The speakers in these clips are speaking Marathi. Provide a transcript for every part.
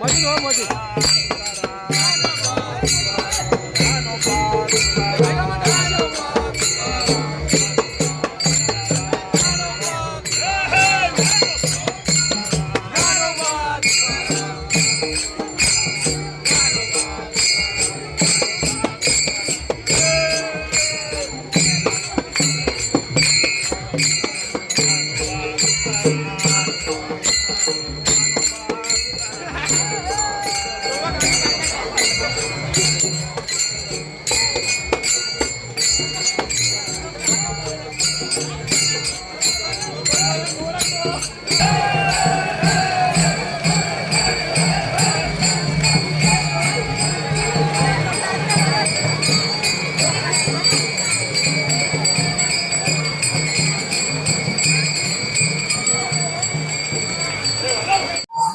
मधीन हो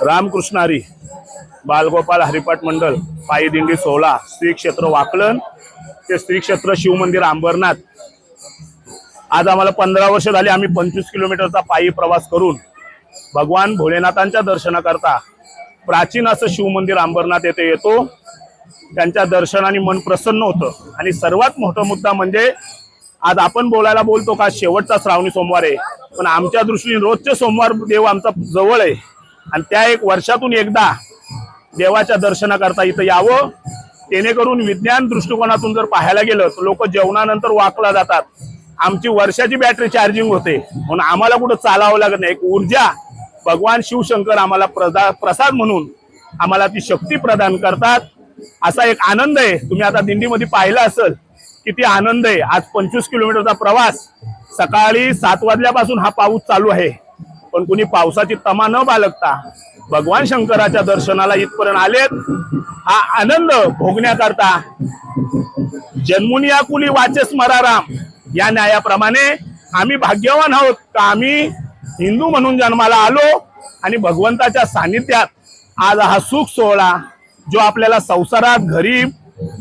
रामकृष्णारी बालगोपाल हरिपाठ मंडळ पायी दिंडी सोहळा श्री क्षेत्र वाकलन ते श्री क्षेत्र शिवमंदिर अंबरनाथ. आज आम्हाला पंधरा वर्ष झाली आम्ही पंचवीस किलोमीटरचा पायी प्रवास करून भगवान भोलेनाथांच्या दर्शनाकरता प्राचीन असं शिवमंदिर अंबरनाथ येथे येतो. त्यांच्या दर्शनाने मन प्रसन्न होतं. आणि सर्वात मोठा मुद्दा म्हणजे आज आपण बोलायला बोलतो का शेवटचा श्रावणी सोमवार आहे. पण आमच्या दृष्टीने रोजचे सोमवार देव आमचा जवळ आहे. आणि त्या एक वर्षातून एकदा देवाच्या दर्शनाकरता इथं यावं. जेणेकरून विज्ञान दृष्टिकोनातून जर पाहायला गेलं तर लोक जेवणानंतर वाकला जातात. आमची वर्षाची बॅटरी चार्जिंग होते. म्हणून आम्हाला कुठं चालावं लागत नाही. एक ऊर्जा भगवान शिवशंकर आम्हाला प्रदा प्रसाद म्हणून आम्हाला ती शक्ती प्रदान करतात. असा एक आनंद आहे. तुम्ही आता दिंडीमध्ये पाहिलं असेल किती आनंद आहे. आज पंचवीस किलोमीटरचा प्रवास. सकाळी सात वाजल्यापासून हा पाऊस चालू आहे. पण कुणी पावसाची तमा न बालकता भगवान शंकराच्या दर्शनाला इथपर्यंत आलेत. हा आनंद भोगण्याकरता जन्मुनिया कुली वाचे स्मराराम या न्यायाप्रमाणे आम्ही भाग्यवान आहोत का आम्ही हिंदू म्हणून जन्माला आलो आणि भगवंताच्या सानिध्यात आज हा सुख सोहळा जो आपल्याला संसारात घरी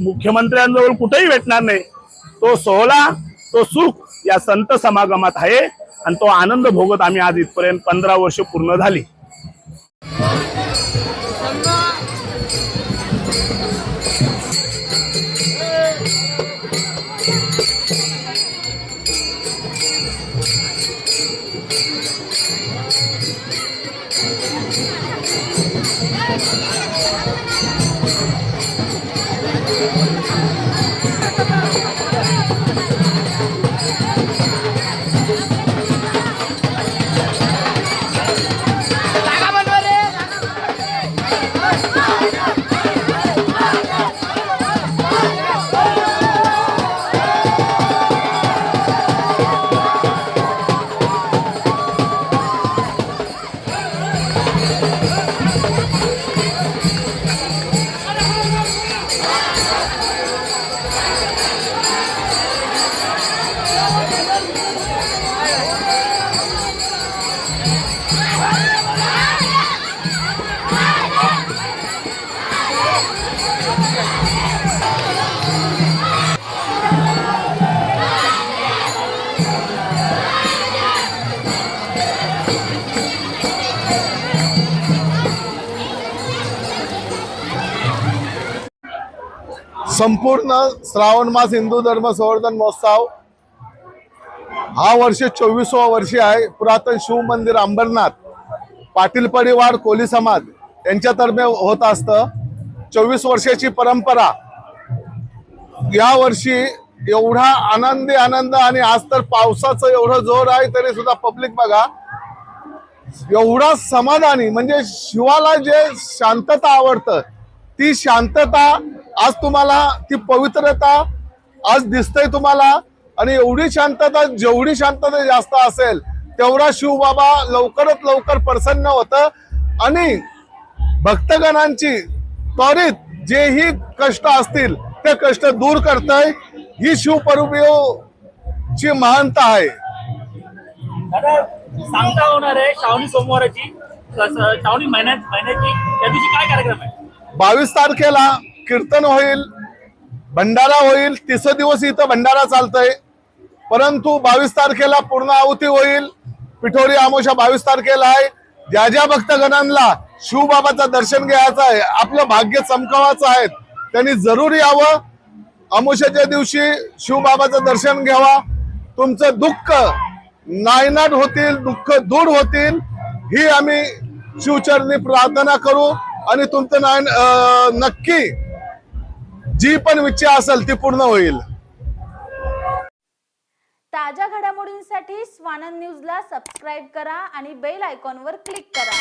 मुख्यमंत्र्यांजवळ कुठेही भेटणार नाही तो सोहळा तो सुख या संत समागमात आहे. आणि तो आनंद भोगत आम्ही आज इथपर्यंत पंधरा वर्ष पूर्ण झाली. संपूर्ण श्रावण मास हिंदू धर्म संवर्धन महोत्सव. हा वर्ष चोवीसवा वर्षी आहे. पुरातन शिव मंदिर अंबरनाथ पाटील परिवार कोली समाज यांच्यातर्फे होत असतं. चोवीस वर्षाची परंपरा. या वर्षी एवढा आनंदी आनंद आणि आज तर पावसाचं एवढं जोर आहे तरी सुद्धा पब्लिक बघा. एवढा समाधानी म्हणजे शिवाला जे शांतता आवडतं ती शांतता आज तुम्हाला ती पवित्रता आज दिसतंय तुम्हाला. आणि एवढी शांतता जेवढी शांतता जास्त असेल तेवढा शिवबाबा लवकरात लवकर प्रसन्न होतं. आणि भक्तगणांची त्वरित जेही कष्ट असतील ते कष्ट दूर करतय. ही शिवपरुपयोची महानता आहे. सांगता होणार आहे श्रावणी सोमवाराची श्रावणी महिन्यात महिन्याची त्या दिवशी काय कार्यक्रम आहे? बावीस तारखेला कीर्तन होईल भंडारा होईल तिसरे दिवस इथं भंडारा चालतंय. परंतु बावीस तारखेला पूर्ण आहुती होईल. पिठोरी आमोशा बावीस तारखेला आहे. ज्या ज्या भक्तगणांना शिवबाबाचं दर्शन घ्यायचं आहे आपलं भाग्य चमकावायचं आहे त्यांनी जरूर यावं. अमुशाच्या दिवशी शिवबाबाचं दर्शन घ्यावा. तुमचं दुःख नायनाट होतील दुःख दूर होतील ही आम्ही शिवचरणी प्रार्थना करू. आणि तुमचं नायन नक्की जी पण इच्छा असेल ती पूर्ण होईल. ताज्या घडामोडींसाठी स्वानंद न्यूजला सबस्क्राईब करा आणि बेल आयकॉनवर क्लिक करा.